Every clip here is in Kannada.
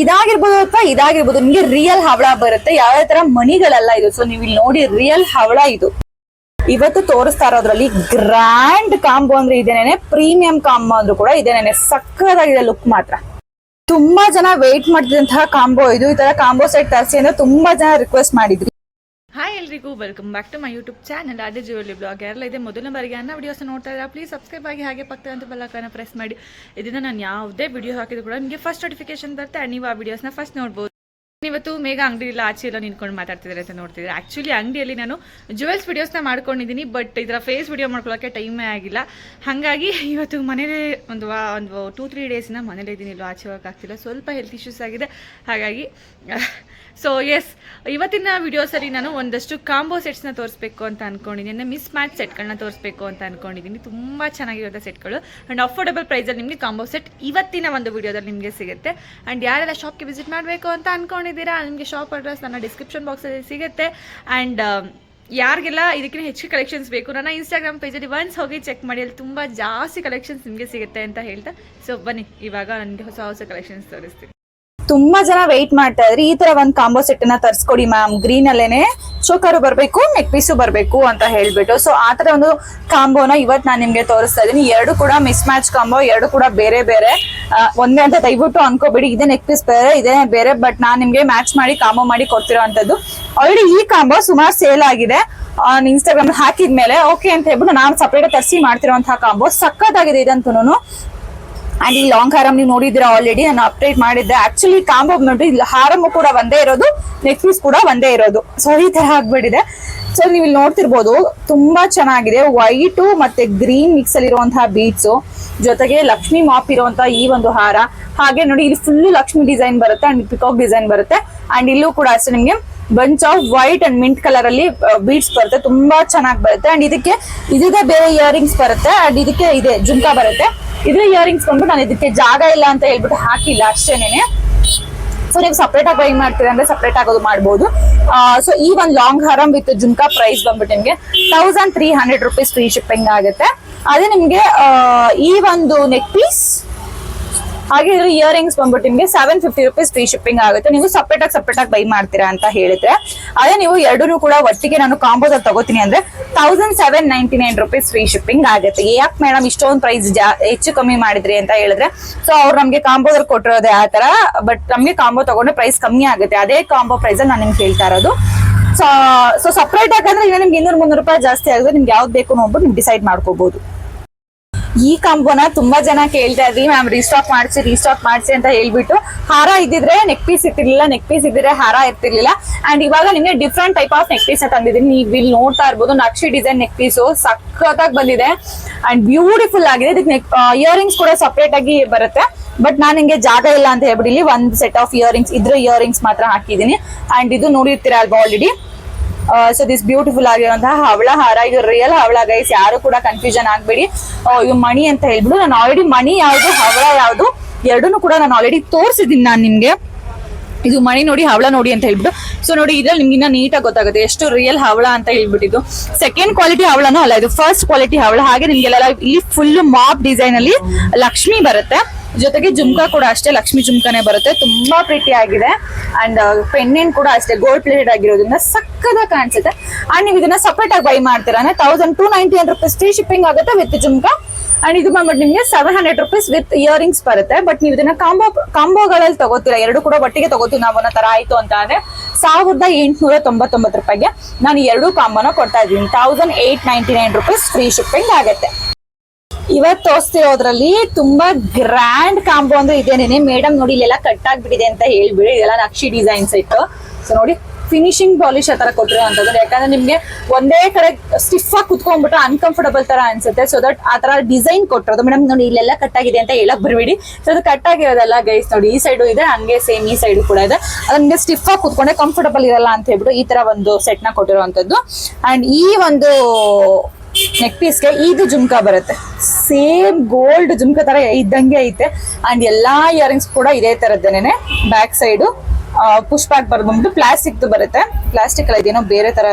ಇದಾಗಿರ್ಬೋದು ಅಥವಾ ಇದಾಗಿರ್ಬೋದು, ನಿಮ್ಗೆ ರಿಯಲ್ ಹವಳ ಬರುತ್ತೆ. ಯಾವ ತರ ಮಣಿಗಳೆಲ್ಲ ಇದು? ಸೊ ನೀವು ಇಲ್ಲಿ ನೋಡಿ ರಿಯಲ್ ಹವಳ ಇದು. ಇವತ್ತು ತೋರಿಸ್ತಾ ಇರೋದ್ರಲ್ಲಿ ಗ್ರ್ಯಾಂಡ್ ಕಾಂಬೋ ಅಂದ್ರೆ ಇದೇನೇನೆ? ಪ್ರೀಮಿಯಂ ಕಾಂಬೋ ಅಂದ್ರೂ ಕೂಡ ಇದೇನೇನೆ? ಸಕ್ಕದಾಗಿದೆ ಲುಕ್ ಮಾತ್ರ. ತುಂಬಾ ಜನ ವೇಟ್ ಮಾಡ್ತಿದ್ದಂತಹ ಕಾಂಬೋ ಇದು. ಈ ತರ ಕಾಂಬೋ ಸೆಟ್ ತರಿಸಿ ಅಂದ್ರೆ ತುಂಬಾ ಜನ ರಿಕ್ವೆಸ್ಟ್ ಮಾಡಿದ್ರಿ. ಎಲ್ರಿಗೂ welcome back to my YouTube channel ಅದೇ ಜುವೆಲಿ ಬ್ಲಾಗ್ ಯಾರೆಲ್ಲ ಇದೆ, ಮೊದಲನೇ ಬಾರಿಗೆ ಅನ್ನ ವಿಡಿಯೋಸ್ ನೋಡ್ತಾ ಇದ್ದಾರೆ ಪ್ಲೀಸ್ ಸಬ್ಸ್ಕ್ರೈಬ್ ಆಗಿ ಹಾಗೆ ಪಕ್ಕದಂತ ಬೆಲ್ಲಕ್ಕನ್ನ ಪ್ರೆಸ್ ಮಾಡಿ. ಇದರಿಂದ ನಾನು ಯಾವುದೇ ವಿಡಿಯೋ ಹಾಕಿದ್ರು ಕೂಡ ನಿಮಗೆ ಫಸ್ಟ್ ನೋಟಿಫಿಕೇಶನ್ ಬರುತ್ತೆ ಆ್ಯಂಡ್ ನೀವು ಆ ವಿಡಿಯೋಸ್ನ ಫಸ್ಟ್ ನೋಡ್ಬೋದು. ಇವತ್ತು ಮೇಘ ಅಂಗಡಿ ಇಲ್ಲ, ಆಚೆ ಎಲ್ಲ ನಿಂತ್ಕೊಂಡು ಮಾತಾಡ್ತಿದ್ದಾರೆ ಅಂತ ನೋಡ್ತಿದ್ದಾರೆ. ಆ್ಯಕ್ಚುಲಿ ಅಂಗಡಿಯಲ್ಲಿ ನಾನು ಜುವೆಲ್ಸ್ ವಿಡಿಯೋಸ್ನ ಮಾಡ್ಕೊಂಡಿದ್ದೀನಿ ಬಟ್ ಇದರ ಫೇಸ್ ವಿಡಿಯೋ ಮಾಡ್ಕೊಳ್ಳೋಕ್ಕೆ ಟೈಮೇ ಆಗಿಲ್ಲ. ಹಾಗಾಗಿ ಇವತ್ತು ಮನೇಲೇ ಒಂದು ವಾ, ಒಂದು ಟೂ ತ್ರೀ ಡೇಸಿನ ಮನೇಲಿ ಇದ್ದೀನಿ, ಇಲ್ಲೋ ಆಚೆ ಹೋಗೋಕ್ಕಾಗ್ತಿಲ್ಲ ಸ್ವಲ್ಪ ಹೆಲ್ತ್ ಇಶ್ಯೂಸ್ ಆಗಿದೆ. ಹಾಗಾಗಿ ಸೊ ಎಸ್ ಇವತ್ತಿನ ವಿಡಿಯೋ ಸರಿ ನಾನು ಒಂದಷ್ಟು ಕಾಂಬೋ ಸೆಟ್ಸ್ನ ತೋರಿಸ್ಬೇಕು ಅಂತ ಅನ್ಕೊಂಡಿದ್ದೀನಿ ಮಿಸ್ ಮ್ಯಾಚ್ ಸೆಟ್ಗಳನ್ನ ತೋರಿಸ್ಬೇಕು ಅಂತ ಅನ್ಕೊಂಡಿದ್ದೀನಿ ತುಂಬ ಚೆನ್ನಾಗಿರೋ ಸೆಟ್ಗಳು ಆ್ಯಂಡ್ ಅಫೋರ್ಡಬಲ್ ಪ್ರೈಸಲ್ಲಿ ನಿಮಗೆ ಕಾಂಬೋ ಸೆಟ್ ಇವತ್ತಿನ ಒಂದು ವಿಡಿಯೋದಲ್ಲಿ ನಿಮಗೆ ಸಿಗುತ್ತೆ. ಆ್ಯಂಡ್ ಯಾರೆಲ್ಲ ಶಾಪ್ಗೆ ವಿಸಿಟ್ ಮಾಡಬೇಕು ಅಂತ ಅಂದ್ಕೊಂಡಿದ್ದೀರಾ ನಿಮಗೆ ಶಾಪ್ ಅಡ್ರೆಸ್ ನನ್ನ ಡಿಸ್ಕ್ರಿಪ್ಷನ್ ಬಾಕ್ಸಲ್ಲಿ ಸಿಗುತ್ತೆ. ಆ್ಯಂಡ್ ಯಾರಿಗೆಲ್ಲ ಇದಕ್ಕಿಂತ ಹೆಚ್ಚು ಕಲೆಕ್ಷನ್ಸ್ ಬೇಕು, ನನ್ನ ಇನ್ಸ್ಟಾಗ್ರಾಮ್ ಪೇಜಲ್ಲಿ ಒನ್ಸ್ ಹೋಗಿ ಚೆಕ್ ಮಾಡಿ, ಅಲ್ಲಿ ತುಂಬ ಜಾಸ್ತಿ ಕಲೆಕ್ಷನ್ಸ್ ನಿಮಗೆ ಸಿಗುತ್ತೆ ಅಂತ ಹೇಳ್ತಾ. ಸೊ ಬನ್ನಿ, ಇವಾಗ ನನಗೆ ಹೊಸ ಹೊಸ ಕಲೆಕ್ಷನ್ಸ್ ತೋರಿಸ್ತೀನಿ. ತುಂಬಾ ಜನ ವೆಯ್ಟ್ ಮಾಡ್ತಾ ಇದ್ರಿ. ಈ ತರ ಒಂದ್ ಕಾಂಬೋ ಸೆಟ್ನ ತರ್ಸ್ಕೊಡಿ ಮ್ಯಾಮ್ ಗ್ರೀನ್ ಅಲ್ಲೇನೆ ಚೋಕರು ಬರ್ಬೇಕು ನೆಕ್ ಪೀಸು ಬರ್ಬೇಕು ಅಂತ ಹೇಳ್ಬಿಟ್ಟು. ಸೊ ಆ ತರ ಒಂದು ಕಾಂಬೋನ ಇವತ್ ನಾನು ನಿಮ್ಗೆ ತೋರಿಸ್ತಾ ಇದೀನಿ ಎರಡು ಕೂಡ ಮಿಸ್ ಮ್ಯಾಚ್ ಕಾಂಬೋ ಎರಡು ಕೂಡ ಬೇರೆ ಬೇರೆ. ಒಂದೇ ಅಂತ ದಯವಿಟ್ಟು ಅನ್ಕೋಬೇಡಿ. ಇದೇ ನೆಕ್ ಪೀಸ್ ಬೇರೆ, ಇದೇ ಬೇರೆ ಬಟ್ ನಾನ್ ನಿಮ್ಗೆ ಮ್ಯಾಚ್ ಮಾಡಿ ಕಾಂಬೋ ಮಾಡಿ ಕೊಡ್ತಿರೋ ಅಂತದ್ದು ಆಲ್ರೆಡಿ ಈ ಕಾಂಬೋ ಸುಮಾರು ಸೇಲ್ ಆಗಿದೆ. ಇನ್ಸ್ಟಾಗ್ರಾಮ್ ಹಾಕಿದ್ಮೇಲೆ ಓಕೆ ಅಂತ ಹೇಳ್ಬಿಟ್ಟು ನಾನು ಸಪ್ರೇಟ್ ತರಿಸಿ ಮಾಡ್ತಿರೋಂತಹ ಕಾಂಬೋ ಸಖತ್ತಾಗಿದೆ ಇದಂತೂ ಅಂಡ್ ಈ ಲಾಂಗ್ ಹಾರಂ ನೀವು ನೋಡಿದಿರ ಆಲ್ರೆಡಿ ನಾನು ಅಪ್ಡೇಟ್ ಮಾಡಿದ್ದೆ. ಆಕ್ಚುಲಿ ಕಾಂಬೋ ನೋಡಿ ಇಲ್ಲಿ ಹಾರಮು ಕೂಡ ಒಂದೇ ಇರೋದು ನೆಕ್ ಪೀಸ್ ಕೂಡ ಒಂದೇ ಇರೋದು. ಸೊ ಈ ತರ ಆಗ್ಬಿಟ್ಟಿದೆ. ಸೊ ನೀವು ಇಲ್ಲಿ ನೋಡ್ತಿರ್ಬೋದು, ತುಂಬಾ ಚೆನ್ನಾಗಿದೆ. ವೈಟು ಮತ್ತೆ ಗ್ರೀನ್ ಮಿಕ್ಸ್ ಅಲ್ಲಿ ಇರುವಂತಹ ಬೀಟ್ಸ್ ಜೊತೆಗೆ ಲಕ್ಷ್ಮಿ ಮಾಪ್ ಇರುವಂತಹ ಈ ಒಂದು ಹಾರ. ಹಾಗೆ ನೋಡಿ, ಇಲ್ಲಿ ಫುಲ್ ಲಕ್ಷ್ಮಿ ಡಿಸೈನ್ ಬರುತ್ತೆ ಅಂಡ್ ಪಿಕಾಕ್ ಡಿಸೈನ್ ಬರುತ್ತೆ. ಅಂಡ್ ಇಲ್ಲೂ ಕೂಡ ಅಷ್ಟೇ ನಿಮ್ಗೆ bunch of white and mint colour ಅಲ್ಲಿ ಬೀಡ್ಸ್ ಬರುತ್ತೆ. ತುಂಬಾ ಚೆನ್ನಾಗಿ ಬರುತ್ತೆ. ಅಂಡ್ ಇದಕ್ಕೆ ಇದಿದೆ ಬೇರೆ ಇಯರಿಂಗ್ಸ್ ಬರುತ್ತೆ. ಅಂಡ್ ಇದಕ್ಕೆ ಇದೆ, ಜುಮ್ಕಾ ಬರುತ್ತೆ. ಇದ್ರ ಇಯರಿಂಗ್ಸ್ ಬಂದ್ಬಿಟ್ಟು ನಾನು ಇದಕ್ಕೆ ಜಾಗ ಇಲ್ಲ ಅಂತ ಹೇಳ್ಬಿಟ್ಟು ಹಾಕಿಲ್ಲ ಅಷ್ಟೇನೆ ಸೊ ನೀವು ಸಪ್ರೇಟ್ ಆಗಿ ಬೈ ಮಾಡ್ತೀರಾ ಅಂದ್ರೆ ಸಪ್ರೇಟ್ ಆಗೋದು ಮಾಡ್ಬೋದು. ಸೊ ಈ ಒಂದು long haram with jhumka price ಬಂದ್ಬಿಟ್ಟು ನಿಮ್ಗೆ thousand three hundred rupees free shipping ಆಗುತ್ತೆ. ಅದೇ ನಿಮ್ಗೆ ಈ ಒಂದು ನೆಕ್ ಪೀಸ್ ಹಾಗೆ ಇದ್ರ ಇಯರಿಂಗ್ಸ್ ಬಂದ್ಬಿಟ್ಟು ನಿಮಗೆ seven fifty rupees free shipping ಆಗುತ್ತೆ. ನೀವು ಸಪ್ರೇಟ್ ಆಗಿ ಸಪ್ರೇಟ್ ಆಗಿ ಬೈ ಮಾಡ್ತೀರಾ ಅಂತ ಹೇಳಿದ್ರೆ ಅದೇ ನೀವು ಎರಡೂ ಕೂಡ ಒಟ್ಟಿಗೆ ನಾನು ಕಾಂಬೋದಲ್ಲಿ ತಗೋತೀನಿ ಅಂದ್ರೆ thousand seven ninety nine rupees free shipping ಆಗುತ್ತೆ. ಯಾಕೆ ಮೇಡಮ್ ಇಷ್ಟೊಂದು ಪ್ರೈಸ್ ಹೆಚ್ಚು ಕಮ್ಮಿ ಮಾಡಿದ್ರಿ ಅಂತ ಹೇಳಿದ್ರೆ ಸೊ ಅವ್ರು ನಮಗೆ ಕಾಂಬೋದಲ್ಲಿ ಕೊಟ್ಟಿರೋದೇ ಆ ತರ ಬಟ್ ನಮಗೆ ಕಾಂಬೋ ತಗೊಂಡ್ರೆ ಪ್ರೈಸ್ ಕಮ್ಮಿ ಆಗುತ್ತೆ. ಅದೇ ಕಾಂಬೋ ಪ್ರೈಸ್ ನಾನು ನಿಮ್ಗೆ ಹೇಳ್ತಾ ಇರೋದು. ಸೊ ಸೊ ಸಪ್ರೇಟ್ ಆಗಂದ್ರೆ ಈಗ ನಿಮ್ಗೆ ಇನ್ನೂರು ಮುನ್ನೂರು ರೂಪಾಯಿ ಜಾಸ್ತಿ ಆಗುತ್ತೆ. ನಿಮ್ಗೆ ಯಾವ್ದು ಬೇಕು ನೋಡ್ಬಿಟ್ಟು ನೀವು ಡಿಸೈಡ್ ಮಾಡ್ಕೋಬಹುದು ಈ ಕಾಂಬೋನ ತುಂಬಾ ಜನ ಕೇಳ್ತಾ ಇದ್ರಿ, ಮ್ಯಾಮ್ ರೀಸ್ಟಾಕ್ ಮಾಡಿಸಿ ರೀಸ್ಟಾಕ್ ಮಾಡಿಸಿ ಅಂತ ಹೇಳ್ಬಿಟ್ಟು ಹಾರ ಇದ್ದಿದ್ರೆ ನೆಕ್ ಪೀಸ್ ಇರ್ತಿರ್ಲಿಲ್ಲ ನೆಕ್ ಪೀಸ್ ಇದ್ದಿದ್ರೆ ಹಾರ ಇರ್ತಿರ್ಲಿಲ್ಲ. ಅಂಡ್ ಇವಾಗ ನಿಮ್ಗೆ different type of neck piece ತಂದಿದ್ದೀನಿ. ನೀವು ಇಲ್ಲಿ ನೋಡ್ತಾ ಇರ್ಬೋದು, ನಕ್ಷಿ ಡಿಸೈನ್ ನೆಕ್ ಪೀಸು ಸಖತ್ತಾಗಿ ಬಂದಿದೆ. ಅಂಡ್ ಬ್ಯೂಟಿಫುಲ್ ಆಗಿದೆ. ಇದಕ್ಕೆ ನೆಕ್ ಇಯರಿಂಗ್ಸ್ ಕೂಡ ಸಪ್ರೇಟ್ ಆಗಿ ಬರುತ್ತೆ. ಬಟ್ ನಾನು ನಿಂಗೆ ಜಾಗ ಇಲ್ಲ ಅಂತ ಹೇಳ್ಬಿಟ್ಟು ಇಲ್ಲಿ ಒಂದು ಸೆಟ್ ಆಫ್ ಇಯರಿಂಗ್ಸ್ ಇದ್ರ ಇಯರಿಂಗ್ಸ್ ಮಾತ್ರ ಹಾಕಿದ್ದೀನಿ. ಅಂಡ್ ಇದು ನೋಡಿರ್ತೀರಾ ಅಲ್ವಾ ಆಲ್ರೆಡಿ ಸೊ ದಿಸ್ ಬ್ಯೂಟಿಫುಲ್ ಆಗಿರುವಂತಹ ಹವಳ ಹಾರ, ಇದು ರಿಯಲ್ ಹವಳ ಗೈಸ್ ಯಾರು ಕೂಡ ಕನ್ಫ್ಯೂಷನ್ ಆಗ್ಬೇಡಿ. ಇದು ಮಣಿ ಅಂತ ಹೇಳ್ಬಿಟ್ಟು ನಾನು ಆಲ್ರೆಡಿ ಮಣಿ ಯಾವ್ದು, ಹವಳ ಯಾವ್ದು, ಎರಡನ್ನೂ ಕೂಡ ನಾನು ಆಲ್ರೆಡಿ ತೋರಿಸಿದ್ದೀನಿ ನಾನು ನಿಮ್ಗೆ. ಇದು ಮಣಿ ನೋಡಿ, ಹವಳ ನೋಡಿ ಅಂತ ಹೇಳ್ಬಿಟ್ಟು. ಸೊ ನೋಡಿ, ಇದ್ರಲ್ಲಿ ನಿಮ್ಗೆ ನೀಟಾಗಿ ಗೊತ್ತಾಗುತ್ತೆ. ಎಷ್ಟು ರಿಯಲ್ ಹವಳ ಅಂತ ಹೇಳ್ಬಿಟ್ಟಿದ್ದು. ಸೆಕೆಂಡ್ ಕ್ವಾಲಿಟಿ ಹವಳನೂ ಅಲ್ಲ, ಇದು ಫಸ್ಟ್ ಕ್ವಾಲಿಟಿ ಹವಳ. ಹಾಗೆ ನಿಮ್ಗೆಲ್ಲ ಇಲ್ಲಿ ಫುಲ್ ಮಾಪ್ ಡಿಸೈನ್ ಅಲ್ಲಿ ಲಕ್ಷ್ಮಿ ಬರುತ್ತೆ. ಜೊತೆಗೆ ಜುಮ್ಕಾ ಕೂಡ ಅಷ್ಟೇ, ಲಕ್ಷ್ಮಿ ಜುಮ್ಕಾನೆ ಬರುತ್ತೆ. ತುಂಬಾ ಪ್ರೀತಿ ಆಗಿದೆ. ಅಂಡ್ ಪೆಂಡೆಂಟ್ ಕೂಡ ಅಷ್ಟೇ ಗೋಲ್ಡ್ ಪ್ಲೇಟೆಡ್ ಆಗಿರೋದ್ರಿಂದ ಸಕ್ಕದಾಗ ಕಾಣಿಸುತ್ತೆ. ಅಂಡ್ ನೀವು ಇದನ್ನ ಸಪರೇಟ್ ಆಗಿ ಬೈ ಮಾಡ್ತೀರಾ ಅಂದ್ರೆ thousand two ninety one rupees free shipping ಆಗುತ್ತೆ ವಿತ್ ಜುಮ್ಕಾ. ಅಂಡ್ ಇದು ಬಂದ್ಬಿಟ್ಟು ನಿಮಗೆ seven hundred rupees with earrings ಬರುತ್ತೆ. ಬಟ್ ನೀವು ಇದನ್ನ ಕಾಂಬೋ ಕಾಂಬೋಗಳಲ್ಲಿ ತಗೋತೀರಾ, ಎರಡು ಕೂಡ ಒಟ್ಟಿಗೆ ತಗೋತೀವಿ ನಾವು ಅನ್ನೋ ತರ ಆಯ್ತು ಅಂತ ಅಂದ್ರೆ ಸಾವಿರದ ಎಂಟುನೂರ ತೊಂಬತ್ತೊಂಬತ್ತು ರೂಪಾಯಿಗೆ ನಾನು ಎರಡು ಕಾಂಬೋನ ಕೊಡ್ತಾ ಇದ್ದೀನಿ. Thousand eight ninety nine rupees free shipping ಆಗುತ್ತೆ. ಇವತ್ತು ತೋರಿಸ್ತಿರೋದ್ರಲ್ಲಿ ತುಂಬಾ ಗ್ರ್ಯಾಂಡ್ ಕಾಂಬೋ ಅಂದ್ರೆ ಇದೇನೇನೆ ಮೇಡಮ್ ನೋಡಿ ಇಲ್ಲೆಲ್ಲ ಕಟ್ ಆಗ್ಬಿಟ್ಟಿದೆ ಅಂತ ಹೇಳ್ಬಿಡಿ. ಇದೆಲ್ಲ ನಕ್ಷಿ ಡಿಸೈನ್ಸ್ ಇತ್ತು. ಸೊ ನೋಡಿ ಫಿನಿಶಿಂಗ್ ಪಾಲಿಶ್ ಆ ತರ ಕೊಟ್ಟಿರೋಂಥದ್ದು ಯಾಕಂದ್ರೆ ನಿಮ್ಗೆ ಒಂದೇ ಕಡೆ ಸ್ಟಿಫ್ ಆಗಿ ಕುತ್ಕೊಂಡ್ಬಿಟ್ಟು ಅನ್ಕಂಫರ್ಟಬಲ್ ತರ ಅನ್ಸುತ್ತೆ. ಸೊ ದಟ್ ಆ ತರ ಡಿಸೈನ್ ಕೊಟ್ಟಿರೋದು. ಮೇಡಮ್ ನೋಡಿ, ಇಲ್ಲೆಲ್ಲ ಕಟ್ ಆಗಿದೆ ಅಂತ ಹೇಳಕ್ ಬರ್ಬೇಡಿ. ಸೊ ಅದು ಕಟ್ ಆಗಿರೋದಲ್ಲ ಗೈಸ್ ನೋಡಿ, ಈ ಸೈಡು ಇದೆ, ಹಂಗೆ ಸೇಮ್ ಈ ಸೈಡು ಕೂಡ ಇದೆ. ಅದು ನಿಮ್ಗೆ ಸ್ಟಿಫ್ ಆಗಿ ಕುತ್ಕೊಂಡೆ ಕಂಫರ್ಟಬಲ್ ಇರಲ್ಲ ಅಂತ ಹೇಳ್ಬಿಟ್ಟು ಈ ತರ ಒಂದು ಸೆಟ್ನ ಕೊಟ್ಟಿರುವಂತದ್ದು ಅಂಡ್ ಈ ಒಂದು ನೆಕ್ ಪೀಸ್ಗೆ ಇದು ಜುಮ್ಕ ಬರುತ್ತೆ. ಸೇಮ್ ಗೋಲ್ಡ್ ಜುಮ್ಕಾ ತರ ಇದ್ದಂಗೆ ಐತೆ. ಅಂಡ್ ಎಲ್ಲಾ ಇಯರಿಂಗ್ಸ್ ಕೂಡ ಇದೇ ತರದ್ದೇನೆ ಬ್ಯಾಕ್ ಸೈಡು ಪುಷ್ ಪ್ಯಾಕ್ ಬರ್ಬಂದು ಪ್ಲಾಸ್ಟಿಕ್ ಬರುತ್ತೆ. ಪ್ಲಾಸ್ಟಿಕ್ ಅಲ್ಲಿ ಇದೇನೋ ಬೇರೆ ತರ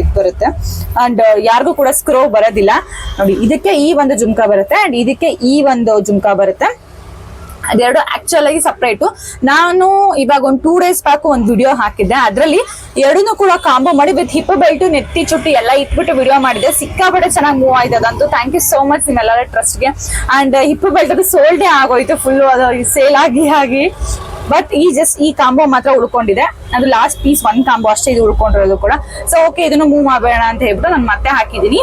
ಇದು ಬರುತ್ತೆ. ಅಂಡ್ ಯಾರಿಗೂ ಕೂಡ ಸ್ಕ್ರೋ ಬರೋದಿಲ್ಲ. ನೋಡಿ, ಇದಕ್ಕೆ ಈ ಒಂದು ಜುಮ್ಕ ಬರುತ್ತೆ. ಅಂಡ್ ಇದಕ್ಕೆ ಈ ಒಂದು ಜುಮ್ಕ ಬರುತ್ತೆ. ಅದೆರಡು ಆಕ್ಚುಲ್ ಆಗಿ ಸಪ್ರೇಟು ನಾನು ಇವಾಗ ಒಂದು ಟೂ ಡೇಸ್ ಬ್ಯಾಕ್ ಒಂದು ವಿಡಿಯೋ ಹಾಕಿದ್ದೆ. ಅದರಲ್ಲಿ ಎರಡನ್ನೂ ಕೂಡ ಕಾಂಬೋ ಮಾಡಿ ವಿತ್ ಹಿಪ್ ಬೆಲ್ಟ್ ನೆತ್ತಿ ಚುಟ್ಟಿ ಎಲ್ಲ ಇಟ್ಬಿಟ್ಟು ವಿಡಿಯೋ ಮಾಡಿದೆ ಸಿಕ್ಕಾಪಟ್ಟೆ ಚೆನ್ನಾಗಿ ಮೂವ್ ಆಯ್ತು ಅದಂತೂ ಥ್ಯಾಂಕ್ ಯು ಸೋ ಮಚ್ ನಿಮ್ಮೆಲ್ಲರ ಟ್ರಸ್ಟ್ಗೆ ಅಂಡ್ ಹಿಪ್ಪು ಬೆಲ್ಟ್ ಅದು ಸೋಲ್ಡೇ ಆಗೋಯ್ತು ಫುಲ್ ಅದು ಸೇಲ್ ಆಗಿ ಆಗಿ. ಬಟ್ ಈ ಜಸ್ಟ್ ಈ ಕಾಂಬೋ ಮಾತ್ರ ಉಳ್ಕೊಂಡಿದೆ. ಅದು ಲಾಸ್ಟ್ ಪೀಸ್ ಒಂದ್ ಕಾಂಬೋ ಅಷ್ಟೇ ಇದು ಉಳ್ಕೊಂಡಿರೋದು ಕೂಡ. ಸೊ ಓಕೆ ಇದನ್ನು ಮೂವ್ ಮಾಡಬೇಡ ಅಂತ ಹೇಳ್ಬಿಟ್ಟು ನಾನು ಮತ್ತೆ ಹಾಕಿದೀನಿ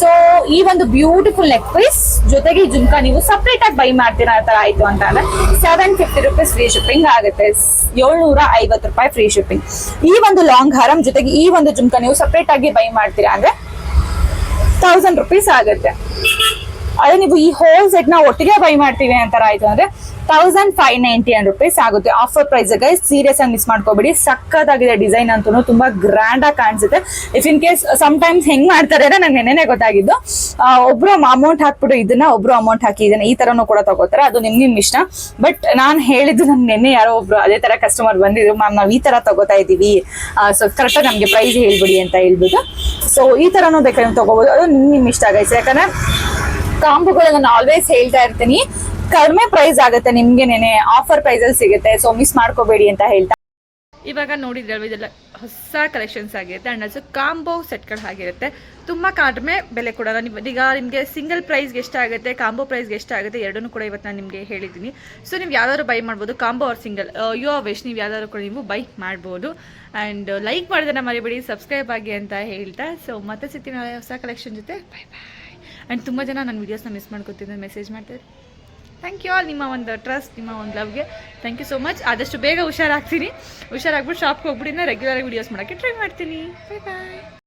ಸೊ ಈ ಒಂದು ಬ್ಯೂಟಿಫುಲ್ ನೆಕ್ ಪೀಸ್ ಜೊತೆಗೆ ಈ ಜುಮ್ಕಾ ನೀವು ಸಪ್ರೇಟ್ ಆಗಿ ಬೈ ಮಾಡ್ತೀರಾ ಆ ತರ ಆಯ್ತು ಅಂತ ಅಂದ್ರೆ seven fifty rupees free shipping ಆಗುತ್ತೆ. ಏಳ್ನೂರ ಐವತ್ತು ರೂಪಾಯಿ ಫ್ರೀ ಶಿಪ್ಪಿಂಗ್ ಈ ಒಂದು ಲಾಂಗ್ ಹಾರಂ ಜೊತೆಗೆ ಈ ಒಂದು ಜುಮ್ಕಾ ನೀವು ಸಪ್ರೇಟ್ ಆಗಿ ಬೈ ಮಾಡ್ತೀರಾ ಅಂದ್ರೆ ತೌಸಂಡ್ ರುಪೀಸ್ ಆಗುತ್ತೆ. ಅದೇ ನೀವು ಈ ಹೋಲ್ ಸೆಟ್ನ ಒಟ್ಟಿಗೆ ಬೈ ಮಾಡ್ತೀವಿ ಅಂತಾರ ಆಯ್ತು ಅಂದ್ರೆ thousand five ninety and rupees ಆಗುತ್ತೆ. ಆಫರ್ ಪ್ರೈಸ್ ಸೀರಿಯಸ್ ಆಗಿ ಮಿಸ್ ಮಾಡ್ಕೋಬೇಡಿ. ಸಕ್ಕತ್ತಾಗಿದೆ ಡಿಸೈನ್ ಅಂತೂ ತುಂಬಾ ಗ್ರ್ಯಾಂಡ್ ಆಗಿ ಕಾಣಿಸುತ್ತೆ. If in case some times ಹೆಂಗ್ ಮಾಡ್ತಾರೆ ಅಂದ್ರೆ ನಂಗೆ ನೆನೆ ಗೊತ್ತಾಗಿದ್ದು. ಒಬ್ರು ಅಮೌಂಟ್ ಹಾಕ್ಬಿಟ್ಟು ಇದನ್ನ ಒಬ್ರು ಅಮೌಂಟ್ ಹಾಕಿ ಇದನ್ನ ಈ ತರನು ಕೂಡ ತಗೋತಾರೆ. ಅದು ನಿಮ್ ನಿಮ್ ಇಷ್ಟ. ಬಟ್ ನಾನು ಹೇಳಿದ್ದು ನಂಗೆ ನೆನ್ನೆ ಯಾರೋ ಒಬ್ರು ಅದೇ ತರ ಕಸ್ಟಮರ್ ಬಂದಿದ್ರು ಮ್ಯಾಮ್ ನಾವ್ ಈ ತರ ತಗೋತಾ ಇದೀವಿ. ಸೊ ಕರೆಕ್ಟಾಗಿ ನಮ್ಗೆ ಪ್ರೈಸ್ ಹೇಳ್ಬಿಡಿ ಅಂತ ಹೇಳ್ಬಿಟ್ಟು. ಸೊ ಈ ತರನು ಬೇಕಾದ್ರೆ ತಗೋಬಹುದು ಅದು ನಿಮ್ ಇಷ್ಟ ಆಗೈತೆ ಯಾಕಂದ್ರೆ ಕಾಂಬೋಗಳು ನಾನು ಆಲ್ವೇಸ್ ಹೇಳ್ತಾ ಇರ್ತೀನಿ. ಕಡಿಮೆ ಪ್ರೈಸ್ ಆಗುತ್ತೆ ನಿಮ್ಗೆನೇನೆ ಆಫರ್ ಪ್ರೈಸ್ ಅಲ್ಲಿ ಸಿಗುತ್ತೆ. ಸೊ ಮಿಸ್ ಮಾಡ್ಕೋಬೇಡಿ ಅಂತ ಹೇಳ್ತಾ ಇವಾಗ ನೋಡಿದ್ರಲ್ವ, ಇದೆಲ್ಲ ಹೊಸ ಕಲೆಕ್ಷನ್ಸ್ ಆಗಿರುತ್ತೆ. ಆ್ಯಂಡ್ ಅದು ಕಾಂಬೋ ಸೆಟ್ಗಳು ಆಗಿರುತ್ತೆ. ತುಂಬ ಕಡಿಮೆ ಬೆಲೆ ಕೂಡ ನೀವು ಈಗ ನಿಮಗೆ ಸಿಂಗಲ್ ಪ್ರೈಸ್ಗೆ ಎಷ್ಟಾಗುತ್ತೆ ಕಾಂಬೋ ಪ್ರೈಸ್ಗೆ ಎಷ್ಟಾಗುತ್ತೆ ಎರಡನ್ನೂ ಕೂಡ ಇವತ್ತು ನಾನು ನಿಮಗೆ ಹೇಳಿದ್ದೀನಿ. ಸೊ ನೀವು ಯಾವ್ದಾದ್ರು ಬೈ ಮಾಡ್ಬೋದು combo or single you wish ನೀವು ಯಾವ್ದಾದ್ರು ಕೂಡ ನೀವು ಬೈ ಮಾಡ್ಬೋದು. ಆ್ಯಂಡ್ ಲೈಕ್ ಮಾಡಿದ್ರೆ ಮರಿಬೇಡಿ ಸಬ್ಸ್ಕ್ರೈಬ್ ಆಗಿ ಅಂತ ಹೇಳ್ತಾ. ಸೊ ಮತ್ತೆ ಸಿಗ್ತೀನಿ ಹೊಸ ಕಲೆಕ್ಷನ್ ಜೊತೆ. ಬೈ ಬಾಯ್ ಆ್ಯಂಡ್ ತುಂಬ ಜನ ನನ್ನ ವೀಡಿಯೋಸ್ನ ಮಿಸ್ ಮಾಡ್ಕೊತಿದ್ದೆ ಮೆಸೇಜ್ ಮಾಡ್ತಾರೆ ಥ್ಯಾಂಕ್ ಯು ಆಲ್ ನಿಮ್ಮ ಒಂದು ಟ್ರಸ್ಟ್ ನಿಮ್ಮ ಒಂದು ಲವ್ಗೆ ಥ್ಯಾಂಕ್ ಯು ಸೊ ಮಚ್ ಆದಷ್ಟು ಬೇಗ ಹುಷಾರಾಗ್ತೀನಿ. ಹುಷಾರಾಗ್ಬಿಟ್ಟು ಶಾಪ್ಗೆ ಹೋಗ್ಬಿಟ್ಟಿಂದ ರೆಗ್ಯುಲರಾಗಿ ವೀಡಿಯೋಸ್ ಮಾಡೋಕ್ಕೆ ಟ್ರೈ ಮಾಡ್ತೀನಿ. ಬಾಯ್ ಬಾಯ್